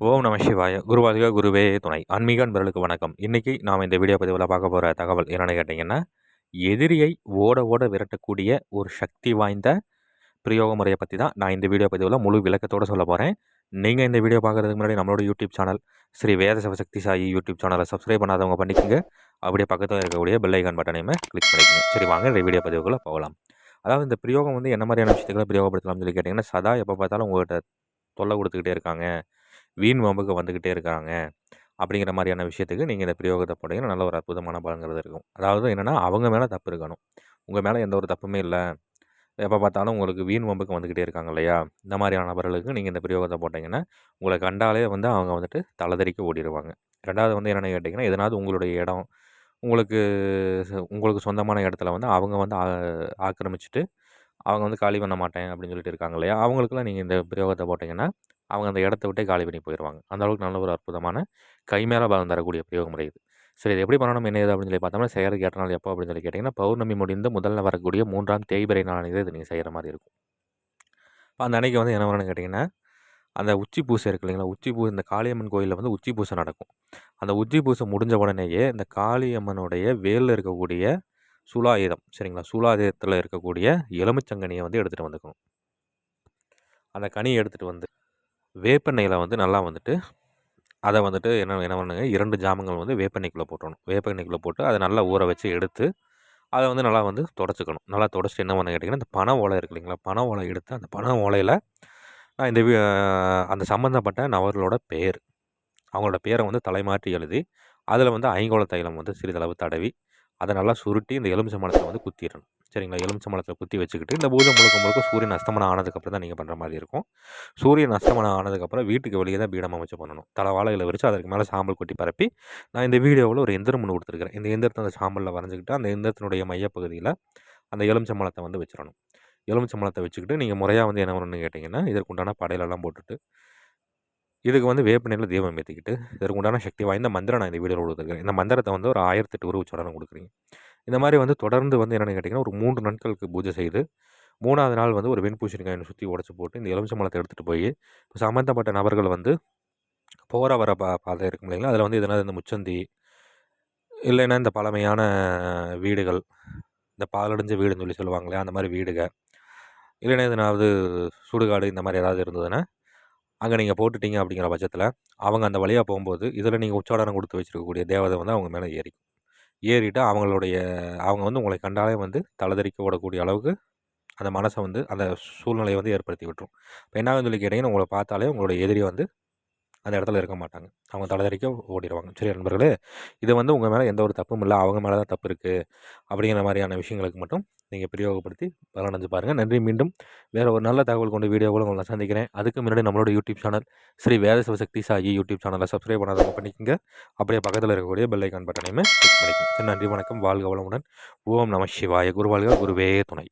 ஓம் நம சிவாய. குருவாதிக குருவே துணை. ஆன்மீக அன்பர்களுக்கு வணக்கம். இன்றைக்கி நாம் இந்த வீடியோ பதிவில் பார்க்க போகிற தகவல் என்னென்னு கேட்டிங்கன்னா எதிரியை ஓட ஓட விரட்டக்கூடிய ஒரு சக்தி வாய்ந்த பிரயோக முறையை பற்றி தான் நான் இந்த வீடியோ பதிவில் முழு விளக்கத்தோடு சொல்ல போகிறேன் நீங்கள் இந்த வீடியோ பார்க்குறதுக்கு முன்னாடி நம்மளோட YouTube channel Sri Veda Sivasakthi Sai YouTube சேனலை சப்ஸ்கிரைப் பண்ணாதவங்க பண்ணிக்கோங்க. அப்படியே பக்கத்தில் இருக்கக்கூடிய பெல் பட்டனையுமே கிளிக் பண்ணிக்கோங்க. சரி வாங்க இந்த வீடியோ பதிவுக்குள்ளே போகலாம். அதாவது இந்த பிரயோகம் வந்து என்ன மாதிரியான விஷயத்துக்களை பிரயோகப்படுத்தலாம்னு சொல்லி கேட்டிங்கன்னா சதா எப்போ பார்த்தாலும் உங்கள்கிட்ட தொல்லை கொடுத்துக்கிட்டே இருக்காங்க. வீண் வம்புக்கு வந்துக்கிட்டே இருக்காங்க. அப்படிங்கிற மாதிரியான விஷயத்துக்கு நீங்கள் இந்த பிரயோகத்தை போட்டிங்கன்னா நல்ல ஒரு அற்புதமான பலங்கிறது இருக்கும். அதாவது என்னென்னா அவங்க மேலே தப்பு இருக்கணும். உங்கள் மேலே எந்த ஒரு தப்புமே இல்லை. எப்போ பார்த்தாலும் உங்களுக்கு வீண் வம்புக்கு வந்துக்கிட்டே இருக்காங்க இல்லையா? இந்த மாதிரியான நபர்களுக்கு நீங்கள் இந்த பிரயோகத்தை போட்டிங்கன்னா உங்களை கண்டாலே வந்து அவங்க வந்துட்டு தலைதறிக்க ஓடிடுவாங்க ரெண்டாவது வந்து என்னென்னு கேட்டிங்கன்னா எதனாவது உங்களுடைய இடம் உங்களுக்கு உங்களுக்கு சொந்தமான இடத்துல வந்து அவங்க வந்து ஆக்கிரமிச்சிட்டு அவங்க வந்து காலி பண்ண மாட்டேன் அப்படின்னு சொல்லிட்டு இருக்காங்க இல்லையா? அவங்களுக்குலாம் நீங்கள் இந்த பிரயோகத்தை போட்டிங்கன்னா அவங்க அந்த இடத்த விட்டே காலி பண்ணி போயிடுவாங்க அந்த அளவுக்கு நல்ல ஒரு அற்புதமான கைமேல பலம் தரக்கூடிய பிரயோக முறை இது. சரி இது எப்படி பண்ணணும்? என்ன அப்படின்னு சொல்லி பார்த்தோம்னா செய்கிற கேட்ட நாள் எப்போ அப்படின்னு சொல்லி கேட்டிங்கன்னா பௌர்ணமி முடிந்து முதல்ல வரக்கூடிய மூன்றாம் தேய்பிரை நாளானது இது நீங்கள் செய்கிற மாதிரி இருக்கும். இப்போ அந்த அன்னைக்கு வந்து என்ன வரணும்னு கேட்டிங்கன்னா அந்த உச்சி பூசை இருக்கு இல்லைங்களா? உச்சி பூ இந்த காளியம்மன் கோயிலில் வந்து உச்சி பூசை நடக்கும். அந்த உச்சி பூசை முடிஞ்ச உடனேயே இந்த காளியம்மனுடைய வேலில் இருக்கக்கூடிய சூலாயுதம் சரிங்களா? சுலாயுதத்தில் இருக்கக்கூடிய எலுமிச்சங்கனியை வந்து எடுத்துகிட்டு வந்துக்கணும். அந்த கனியை எடுத்துகிட்டு வந்து வேப்பெண்ணெயில் வந்து நல்லா வந்துட்டு அதை வந்துட்டு என்ன என்ன பண்ணுங்க இரண்டு ஜாமங்கள் வந்து வேப்பெண்ணெய்க்குள்ளே போட்டுடணும் வேப்பெண்ணெய்க்குள்ளே போட்டு அதை நல்லா ஊற வச்சு எடுத்து அதை வந்து நல்லா வந்து தொடச்சிக்கணும். நல்லா தொடச்சிட்டு என்ன பண்ண கேட்டிங்கன்னா இந்த பனை ஓலை இருக்கு இல்லைங்களா பனை ஓலை எடுத்து அந்த பனை ஓலையில் நான் இந்த அந்த சம்மந்தப்பட்ட நபர்களோட பேர் அவங்களோட பேரை வந்து தலைமாற்றி எழுதி அதில் வந்து ஐங்கோல தைலம் வந்து சிறிதளவு தடவி அதை நல்லா சுருட்டி இந்த எலுமிச்சை மலத்தை வந்து குத்திடணும் சரிங்களா? எலுமிச்சம்பழத்தில் குத்தி வச்சுக்கிட்டு இந்த பூஜை முழுக்க முழுக்க சூரியன் அஸ்தமனம் ஆனதுக்கப்புறம் தான் நீங்கள் பண்ணுற மாதிரி இருக்கும். சூரியன் அஸ்தமனம் ஆனதுக்கப்புறம் வீட்டுக்கு வெளியே தான் பீடம் அமைச்சு பண்ணணும். தலை வாழைகளை வச்சு அதற்கு மேலே சாம்பல் கொட்டி பரப்பி நான் இந்த வீடியோவில் ஒரு எந்திரம் ஒன்று கொடுத்துருக்கிறேன். இந்த எந்திரத்தை அந்த சாம்பலில் வரைஞ்சிக்கிட்டு அந்த எந்திரத்தினுடைய மையப்பகுதியில் அந்த எலுமிச்சம்பழத்தை வந்து வச்சிடணும் எலுமிச்சம்பழத்தை வச்சுக்கிட்டு நீங்கள் முறையாக வந்து என்ன பண்ணணும்னு கேட்டிங்கன்னா இதற்குண்டான படையிலெல்லாம் போட்டுட்டு இதுக்கு வந்து வேப்பனையில் தீபம் ஏற்றிக்கிட்டு இதற்கு உண்டான சக்தி வாய்ந்த மந்திரம் நான் இந்த வீடியோவில் கொடுத்துருக்கேன். இந்த மந்திரத்தை வந்து ஒரு ஆயிரத்தெட்டு உருவ உச்சடனம் கொடுக்குறீங்க. இந்த மாதிரி வந்து தொடர்ந்து வந்து என்னென்னு கேட்டிங்கன்னா ஒரு மூன்று நாட்களுக்கு பூஜை செய்து மூணாவது நாள் வந்து ஒரு வெண்பூசணிக்காயை சுற்றி உடச்சி போட்டு இந்த எலுமிச்சை மலத்தை எடுத்துகிட்டு போய் இப்போ சம்மந்தப்பட்ட நபர்கள் வந்து போகிற வர பா பாதை இருக்கும் இல்லைங்களா? அதில் வந்து எதனா இந்த முச்சந்தி இல்லைன்னா இந்த பழமையான வீடுகள் இந்த பாலடைஞ்ச வீடுன்னு சொல்லி சொல்லுவாங்களே அந்த மாதிரி வீடுகள் இல்லைன்னா எதனாவது சுடுகாடு இந்த மாதிரி ஏதாவது இருந்ததுன்னா அங்கே நீங்கள் போட்டுட்டீங்க அப்படிங்கிற பட்சத்தில் அவங்க அந்த வழியாக போகும்போது இதில் நீங்கள் உச்சாடனம் கொடுத்து வச்சுருக்கக்கூடிய தேவதை வந்து அவங்க மேலே ஏறிக்கும். ஏறிட்டு அவங்களுடைய அவங்க வந்து உங்களை கண்டாலே வந்து தலைதறிக்க ஓடக்கூடிய அளவுக்கு அந்த மனசை வந்து அந்த சூழ்நிலையை வந்து ஏற்படுத்தி விட்டுரும். இப்போ என்ன சொல்லி கேட்டிங்கன்னா உங்களை பார்த்தாலே உங்களுடைய எதிரி வந்து அந்த இடத்துல இருக்க மாட்டாங்க. அவங்க தலைதறிக்க ஓடிடுவாங்க. சரி நண்பர்களே இது வந்து உங்கள் மேலே எந்த ஒரு தப்பும் இல்லை. அவங்க மேலே தான் தப்பு இருக்குது அப்படிங்கிற மாதிரியான விஷயங்களுக்கு மட்டும் நீங்கள் பிரயோகப்படுத்தி பலனடைஞ்சு பாருங்கள் நன்றி. மீண்டும் வேறு ஒரு நல்ல தகவல் கொண்டு வீடியோவில் உங்களை சந்திக்கிறேன். அதுக்கு முன்னாடி நம்மளோட YouTube channel Sri Veda Sivasakthi Sai YouTube சேனலை சப்ஸ்கிரைப் பண்ணாதவங்க பண்ணிக்கோங்க. அப்படியே பக்கத்தில் இருக்கக்கூடிய பெல்லைக்கான் பட்டனையுமே கிளிக் பண்ணிக்கோங்க. நன்றி வணக்கம். வாழ்க வளமுடன். ஓம் நம சிவாய. குருவாழ்க குருவே துணை.